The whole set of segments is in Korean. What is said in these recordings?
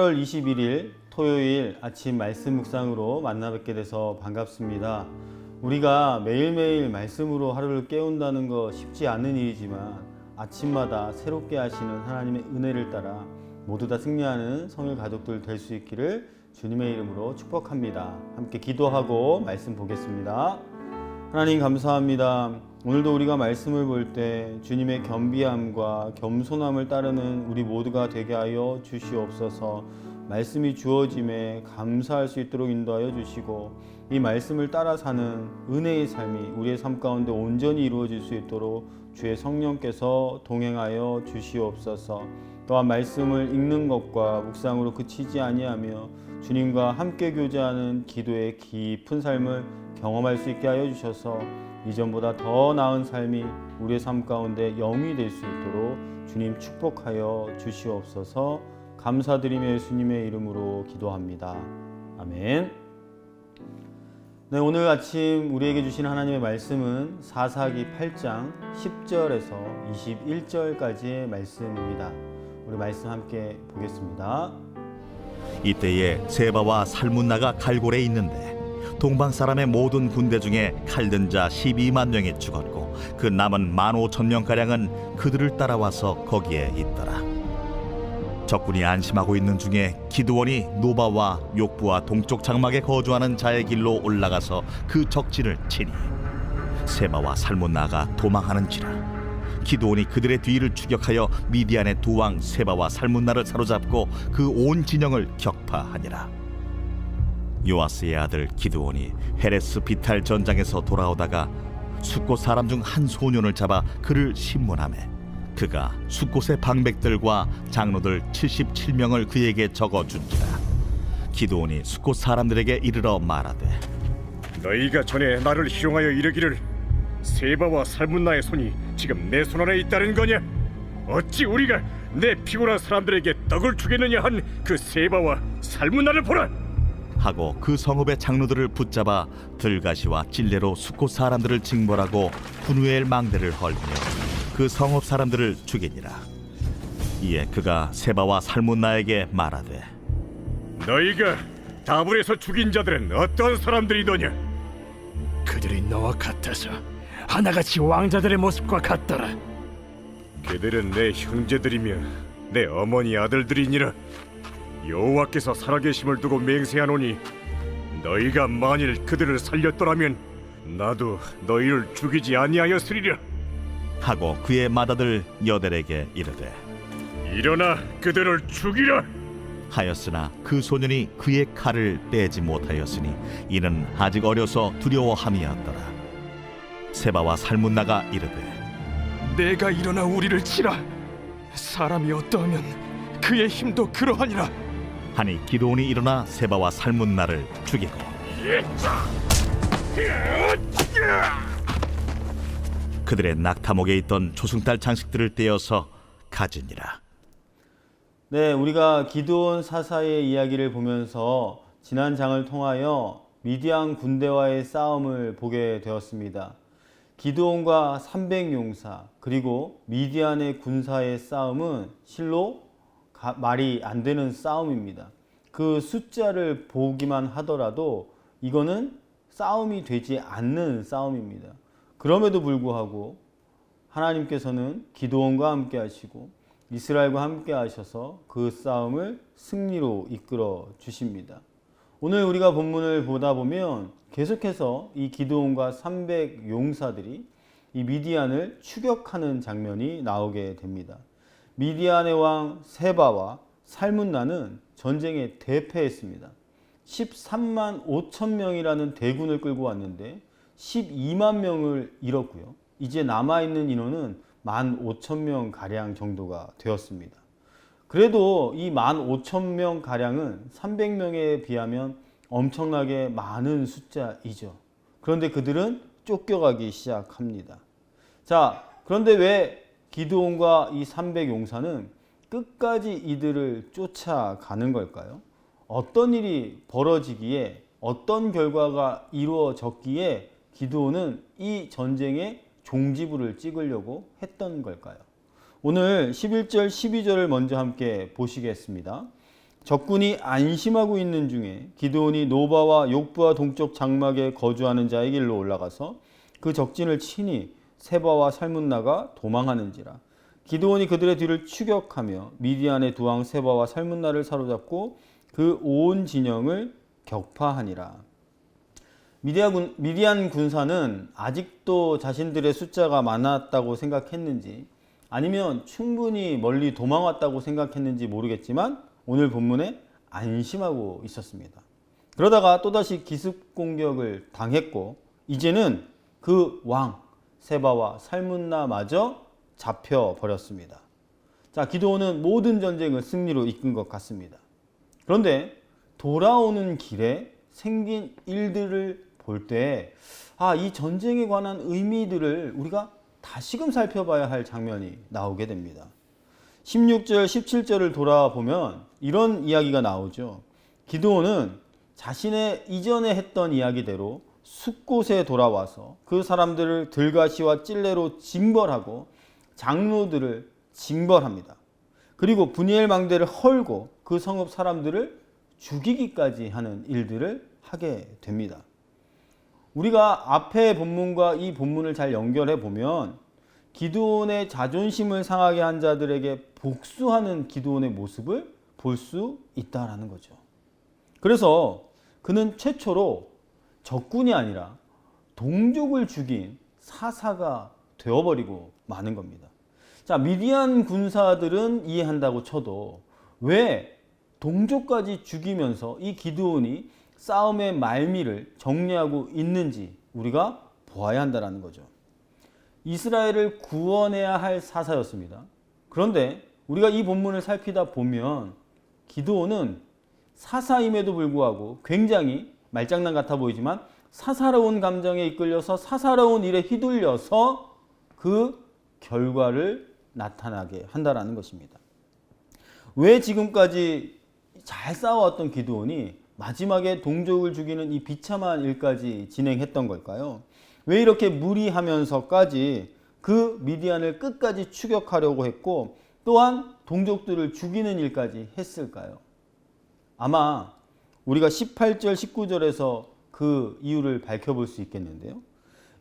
8월 21일 토요일 아침 말씀 묵상으로 만나 뵙게 돼서 반갑습니다. 우리가 매일매일 말씀으로 하루를 깨운다는 거 쉽지 않은 일이지만 아침마다 새롭게 하시는 하나님의 은혜를 따라 모두 다 승리하는 성일 가족들 될 수 있기를 주님의 이름으로 축복합니다. 함께 기도하고 말씀 보겠습니다. 하나님 감사합니다. 오늘도 우리가 말씀을 볼 때 주님의 겸비함과 겸손함을 따르는 우리 모두가 되게 하여 주시옵소서. 말씀이 주어짐에 감사할 수 있도록 인도하여 주시고 이 말씀을 따라 사는 은혜의 삶이 우리의 삶 가운데 온전히 이루어질 수 있도록 주의 성령께서 동행하여 주시옵소서. 또한 말씀을 읽는 것과 묵상으로 그치지 아니하며 주님과 함께 교제하는 기도의 깊은 삶을 경험할 수 있게 하여 주셔서 이전보다 더 나은 삶이 우리의 삶 가운데 영이 될 수 있도록 주님 축복하여 주시옵소서 감사드리며 예수님의 이름으로 기도합니다. 아멘. 네, 오늘 아침 우리에게 주신 하나님의 말씀은 사사기 8장 10절에서 21절까지의 말씀입니다. 우리 말씀 함께 보겠습니다. 이때에 세바와 살문나가 갈골에 있는데 동방 사람의 모든 군대 중에 칼든 자 12만 명이 죽었고 그 남은 1만 5천 명 가량은 그들을 따라와서 거기에 있더라. 적군이 안심하고 있는 중에 기드원이 노바와 욕부와 동쪽 장막에 거주하는 자의 길로 올라가서 그 적진을 치니 세바와 살문나가 도망하는지라 기드온이 그들의 뒤를 추격하여 미디안의 두 왕 세바와 살문나를 사로잡고 그 온 진영을 격파하니라. 요아스의 아들 기드온이 헤레스 비탈 전장에서 돌아오다가 숫곳 사람 중 한 소년을 잡아 그를 신문하매 그가 숫곳의 방백들과 장로들 77명을 그에게 적어 준지라. 기드온이 숫곳 사람들에게 이르러 말하되 너희가 전에 나를 희롱하여 이르기를 세바와 살문나의 손이 지금 내 손 안에 있다는 거냐? 어찌 우리가 내 피곤한 사람들에게 떡을 주겠느냐 한 그 세바와 살문나를 보라! 하고 그 성읍의 장로들을 붙잡아 들가시와 찔레로 숫곳 사람들을 징벌하고 분우엘 망대를 헐며 그 성읍 사람들을 죽이니라 이에 그가 세바와 살문나에게 말하되 너희가 다불에서 죽인 자들은 어떤 사람들이더냐? 그들이 너와 같아서 하나같이 왕자들의 모습과 같더라. 그들은 내 형제들이며 내 어머니 아들들이니라. 여호와께서 살아계심을 두고 맹세하노니 너희가 만일 그들을 살렸더라면 나도 너희를 죽이지 아니하였으리라. 하고 그의 맏아들 여델에게 이르되 일어나 그들을 죽이라. 하였으나 그 소년이 그의 칼을 빼지 못하였으니 이는 아직 어려서 두려워함이었더라 세바와 살문나가 이르되 내가 일어나 우리를 치라. 사람이 어떠하면 그의 힘도 그러하니라. 하니 기도온이 일어나 세바와 살문나를 죽이고 그들의 낙타목에 있던 조승달 장식들을 떼어서 가지니라 네, 우리가 기드온 사사의 이야기를 보면서 지난 장을 통하여 미디안 군대와의 싸움을 보게 되었습니다. 기드온과 300용사 그리고 미디안의 군사의 싸움은 실로 가- 말이 안 되는 싸움입니다. 그 숫자를 보기만 하더라도 이거는 싸움이 되지 않는 싸움입니다. 그럼에도 불구하고 하나님께서는 기도원과 함께 하시고 이스라엘과 함께 하셔서 그 싸움을 승리로 이끌어 주십니다. 오늘 우리가 본문을 보다 보면 계속해서 이 기드온과 300 용사들이 이 미디안을 추격하는 장면이 나오게 됩니다. 미디안의 왕 세바와 살문나는 전쟁에 대패했습니다. 13만 5천 명이라는 대군을 끌고 왔는데 12만 명을 잃었고요. 이제 남아있는 인원은 1만 5천 명 가량 정도가 되었습니다. 그래도 이 1만 5천 명 가량은 300명에 비하면 엄청나게 많은 숫자이죠. 그런데 그들은 쫓겨가기 시작합니다. 자, 그런데 왜 기드온과 이 300 용사는 끝까지 이들을 쫓아가는 걸까요? 어떤 일이 벌어지기에 어떤 결과가 이루어졌기에 기드온은 이 전쟁에 종지부를 찍으려고 했던 걸까요? 오늘 11절, 12절을 먼저 함께 보시겠습니다. 적군이 안심하고 있는 중에 기드온이 노바와 욕부와 동쪽 장막에 거주하는 자의 길로 올라가서 그 적진을 친히 세바와 살문나가 도망하는지라. 기드온이 그들의 뒤를 추격하며 미디안의 두 왕 세바와 살문나를 사로잡고 그 온 진영을 격파하니라. 미디안, 군, 미디안 군사는 아직도 자신들의 숫자가 많았다고 생각했는지 아니면 충분히 멀리 도망왔다고 생각했는지 모르겠지만 오늘 본문에 안심하고 있었습니다. 그러다가 또다시 기습 공격을 당했고 이제는 그 왕 세바와 살문나마저 잡혀 버렸습니다. 자, 기도원은 모든 전쟁을 승리로 이끈 것 같습니다. 그런데 돌아오는 길에 생긴 일들을 볼 때, 아, 이 전쟁에 관한 의미들을 우리가 다시금 살펴봐야 할 장면이 나오게 됩니다. 16절, 17절을 돌아보면 이런 이야기가 나오죠. 기도원은 자신의 이전에 했던 이야기대로 숲곳에 돌아와서 그 사람들을 들가시와 찔레로 징벌하고 장로들을 징벌합니다. 그리고 분이엘 망대를 헐고 그 성읍 사람들을 죽이기까지 하는 일들을 하게 됩니다. 우리가 앞의 본문과 이 본문을 잘 연결해 보면 기드온의 자존심을 상하게 한 자들에게 복수하는 기드온의 모습을 볼 수 있다라는 거죠. 그래서 그는 최초로 적군이 아니라 동족을 죽인 사사가 되어버리고 마는 겁니다. 자, 미디안 군사들은 이해한다고 쳐도 왜 동족까지 죽이면서 이 기드온이 싸움의 말미를 정리하고 있는지 우리가 보아야 한다는 거죠. 이스라엘을 구원해야 할 사사였습니다. 그런데 우리가 이 본문을 살피다 보면 기드온은 사사임에도 불구하고 굉장히 말장난 같아 보이지만 사사로운 감정에 이끌려서 사사로운 일에 휘둘려서 그 결과를 나타나게 한다라는 것입니다. 왜 지금까지 잘 싸워왔던 기드온이 마지막에 동족을 죽이는 이 비참한 일까지 진행했던 걸까요? 왜 이렇게 무리하면서까지 그 미디안을 끝까지 추격하려고 했고 또한 동족들을 죽이는 일까지 했을까요? 아마 우리가 18절, 19절에서 그 이유를 밝혀볼 수 있겠는데요.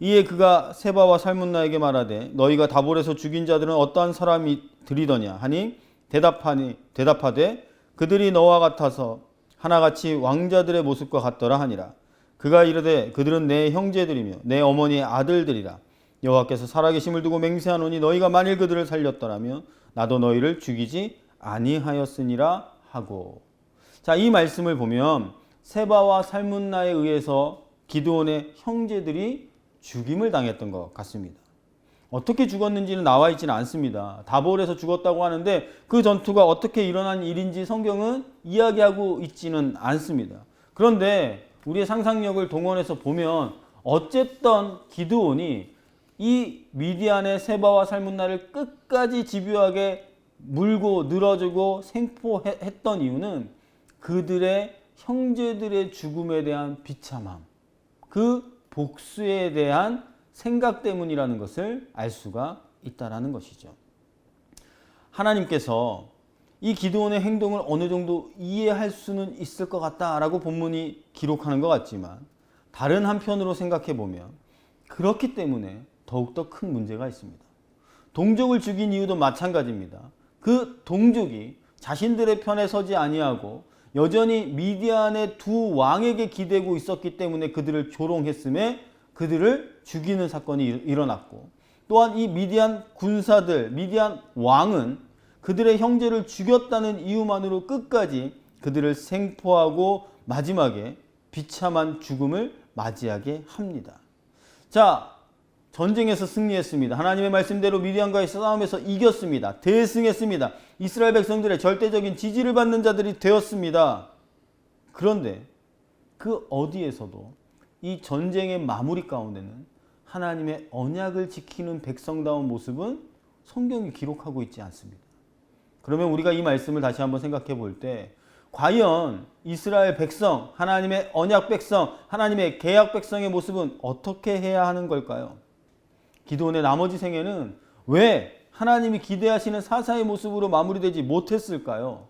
이에 그가 세바와 살문나에게 말하되 너희가 다볼에서 죽인 자들은 어떠한 사람이 들이더냐 하니 대답하니 대답하되 그들이 너와 같아서 하나같이 왕자들의 모습과 같더라 하니라 그가 이르되 그들은 내 형제들이며 내 어머니의 아들들이라 여호와께서 살아계심을 두고 맹세하노니 너희가 만일 그들을 살렸더라면 나도 너희를 죽이지 아니하였으니라 하고 자 이 말씀을 보면 세바와 살문나에 의해서 기드온의 형제들이 죽임을 당했던 것 같습니다. 어떻게 죽었는지는 나와 있지는 않습니다. 다볼에서 죽었다고 하는데 그 전투가 어떻게 일어난 일인지 성경은 이야기하고 있지는 않습니다. 그런데 우리의 상상력을 동원해서 보면 어쨌든 기드온이 이 미디안의 세바와 살문나를 끝까지 집요하게 물고 늘어주고 생포했던 이유는 그들의 형제들의 죽음에 대한 비참함, 그 복수에 대한 생각 때문이라는 것을 알 수가 있다라는 것이죠. 하나님께서 이 기도원의 행동을 어느 정도 이해할 수는 있을 것 같다라고 본문이 기록하는 것 같지만 다른 한편으로 생각해 보면 그렇기 때문에 더욱더 큰 문제가 있습니다. 동족을 죽인 이유도 마찬가지입니다. 그 동족이 자신들의 편에 서지 아니하고 여전히 미디안의 두 왕에게 기대고 있었기 때문에 그들을 조롱했음에 그들을 죽이는 사건이 일어났고 또한 이 미디안 군사들, 미디안 왕은 그들의 형제를 죽였다는 이유만으로 끝까지 그들을 생포하고 마지막에 비참한 죽음을 맞이하게 합니다. 자, 전쟁에서 승리했습니다. 하나님의 말씀대로 미디안과의 싸움에서 이겼습니다. 대승했습니다. 이스라엘 백성들의 절대적인 지지를 받는 자들이 되었습니다. 그런데 그 어디에서도 이 전쟁의 마무리 가운데는 하나님의 언약을 지키는 백성다운 모습은 성경이 기록하고 있지 않습니다. 그러면 우리가 이 말씀을 다시 한번 생각해 볼 때 과연 이스라엘 백성, 하나님의 언약 백성, 하나님의 계약 백성의 모습은 어떻게 해야 하는 걸까요? 기도원의 나머지 생애는 왜 하나님이 기대하시는 사사의 모습으로 마무리되지 못했을까요?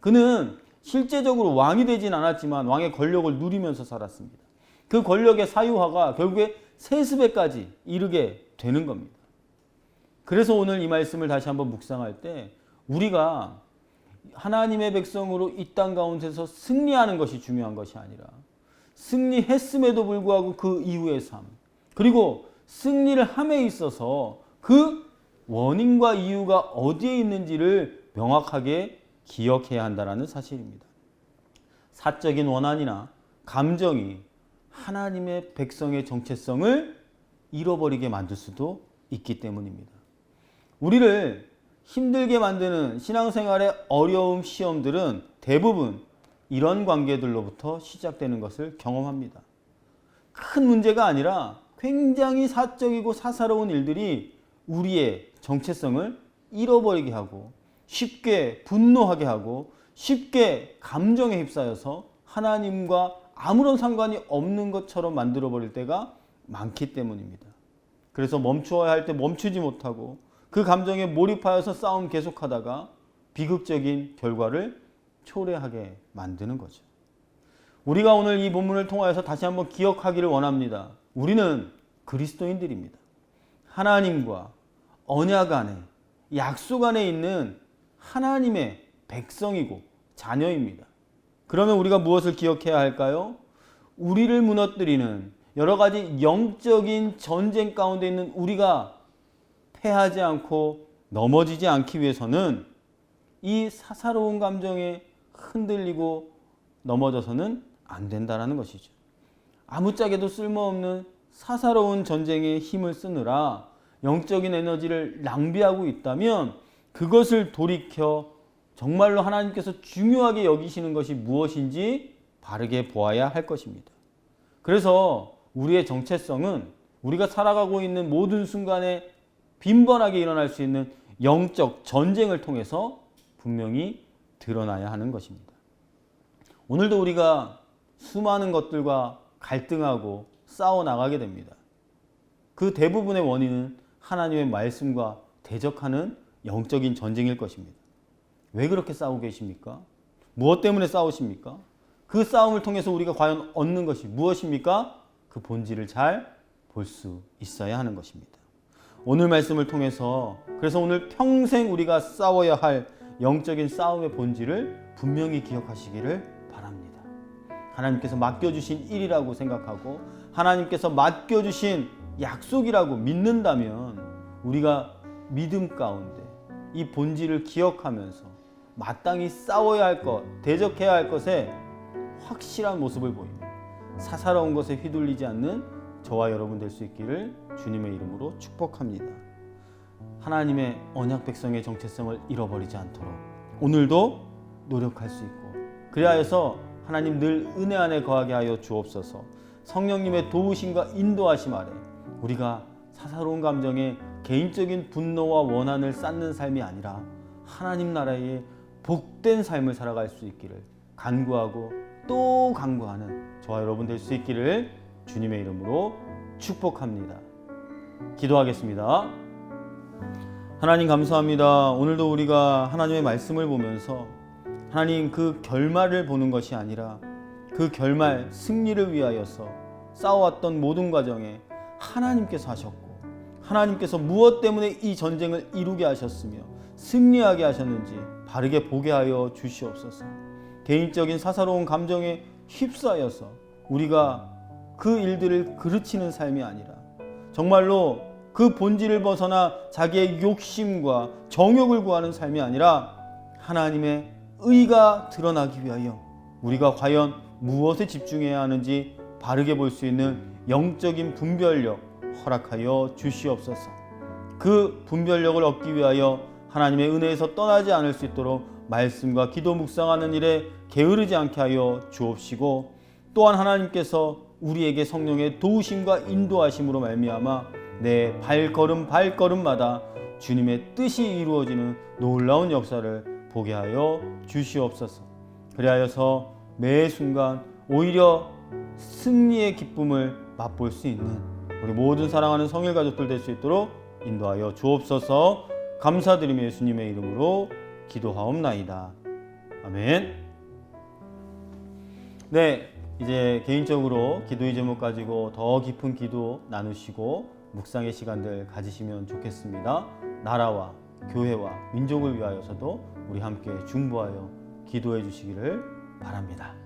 그는 실제적으로 왕이 되진 않았지만 왕의 권력을 누리면서 살았습니다. 그 권력의 사유화가 결국에 세습에까지 이르게 되는 겁니다. 그래서 오늘 이 말씀을 다시 한번 묵상할 때 우리가 하나님의 백성으로 이 땅 가운데서 승리하는 것이 중요한 것이 아니라 승리했음에도 불구하고 그 이후의 삶 그리고 승리를 함에 있어서 그 원인과 이유가 어디에 있는지를 명확하게 기억해야 한다는 사실입니다. 사적인 원한이나 감정이 하나님의 백성의 정체성을 잃어버리게 만들 수도 있기 때문입니다. 우리를 힘들게 만드는 신앙생활의 어려움 시험들은 대부분 이런 관계들로부터 시작되는 것을 경험합니다. 큰 문제가 아니라 굉장히 사적이고 사사로운 일들이 우리의 정체성을 잃어버리게 하고 쉽게 분노하게 하고 쉽게 감정에 휩싸여서 하나님과 아무런 상관이 없는 것처럼 만들어 버릴 때가 많기 때문입니다. 그래서 멈추어야 할 때 멈추지 못하고 그 감정에 몰입하여서 싸움 계속하다가 비극적인 결과를 초래하게 만드는 거죠. 우리가 오늘 이 본문을 통하여서 다시 한번 기억하기를 원합니다. 우리는 그리스도인들입니다. 하나님과 언약 안에 약속 안에 있는 하나님의 백성이고 자녀입니다. 그러면 우리가 무엇을 기억해야 할까요? 우리를 무너뜨리는 여러 가지 영적인 전쟁 가운데 있는 우리가 패하지 않고 넘어지지 않기 위해서는 이 사사로운 감정에 흔들리고 넘어져서는 안 된다라는 것이죠. 아무짝에도 쓸모없는 사사로운 전쟁에 힘을 쓰느라 영적인 에너지를 낭비하고 있다면 그것을 돌이켜 정말로 하나님께서 중요하게 여기시는 것이 무엇인지 바르게 보아야 할 것입니다. 그래서 우리의 정체성은 우리가 살아가고 있는 모든 순간에 빈번하게 일어날 수 있는 영적 전쟁을 통해서 분명히 드러나야 하는 것입니다. 오늘도 우리가 수많은 것들과 갈등하고 싸워 나가게 됩니다. 그 대부분의 원인은 하나님의 말씀과 대적하는 영적인 전쟁일 것입니다. 왜 그렇게 싸우고 계십니까? 무엇 때문에 싸우십니까? 그 싸움을 통해서 우리가 과연 얻는 것이 무엇입니까? 그 본질을 잘 볼 수 있어야 하는 것입니다. 오늘 말씀을 통해서 그래서 오늘 평생 우리가 싸워야 할 영적인 싸움의 본질을 분명히 기억하시기를. 하나님께서 맡겨주신 일이라고 생각하고 하나님께서 맡겨주신 약속이라고 믿는다면 우리가 믿음 가운데 이 본질을 기억하면서 마땅히 싸워야 할 것, 대적해야 할 것에 확실한 모습을 보입니다. 사사로운 것에 휘둘리지 않는 저와 여러분 될 수 있기를 주님의 이름으로 축복합니다. 하나님의 언약 백성의 정체성을 잃어버리지 않도록 오늘도 노력할 수 있고 그리하여서 하나님 늘 은혜 안에 거하게 하여 주옵소서. 성령님의 도우심과 인도하심 아래 우리가 사사로운 감정에 개인적인 분노와 원한을 쌓는 삶이 아니라 하나님 나라의 복된 삶을 살아갈 수 있기를 간구하고 또 간구하는 저와 여러분 될 수 있기를 주님의 이름으로 축복합니다. 기도하겠습니다. 하나님 감사합니다. 오늘도 우리가 하나님의 말씀을 보면서 하나님 그 결말을 보는 것이 아니라 그 결말 승리를 위하여서 싸워왔던 모든 과정에 하나님께서 하셨고 하나님께서 무엇 때문에 이 전쟁을 이루게 하셨으며 승리하게 하셨는지 바르게 보게 하여 주시옵소서. 개인적인 사사로운 감정에 휩싸여서 우리가 그 일들을 그르치는 삶이 아니라 정말로 그 본질을 벗어나 자기의 욕심과 정욕을 구하는 삶이 아니라 하나님의 의가 드러나기 위하여 우리가 과연 무엇에 집중해야 하는지 바르게 볼 수 있는 영적인 분별력 허락하여 주시옵소서. 그 분별력을 얻기 위하여 하나님의 은혜에서 떠나지 않을 수 있도록 말씀과 기도 묵상하는 일에 게으르지 않게 하여 주옵시고 또한 하나님께서 우리에게 성령의 도우심과 인도하심으로 말미암아 내 발걸음 발걸음마다 주님의 뜻이 이루어지는 놀라운 역사를 보게 하여 주시옵소서. 그리하여서 매 순간 오히려 승리의 기쁨을 맛볼 수 있는 우리 모든 사랑하는 성일 가족들 될 수 있도록 인도하여 주옵소서. 감사드리며 예수님의 이름으로 기도하옵나이다. 아멘. 네, 이제 개인적으로 기도의 제목 가지고 더 깊은 기도 나누시고 묵상의 시간들 가지시면 좋겠습니다. 나라와 교회와 민족을 위하여서도 우리 함께 중보하여 기도해 주시기를 바랍니다.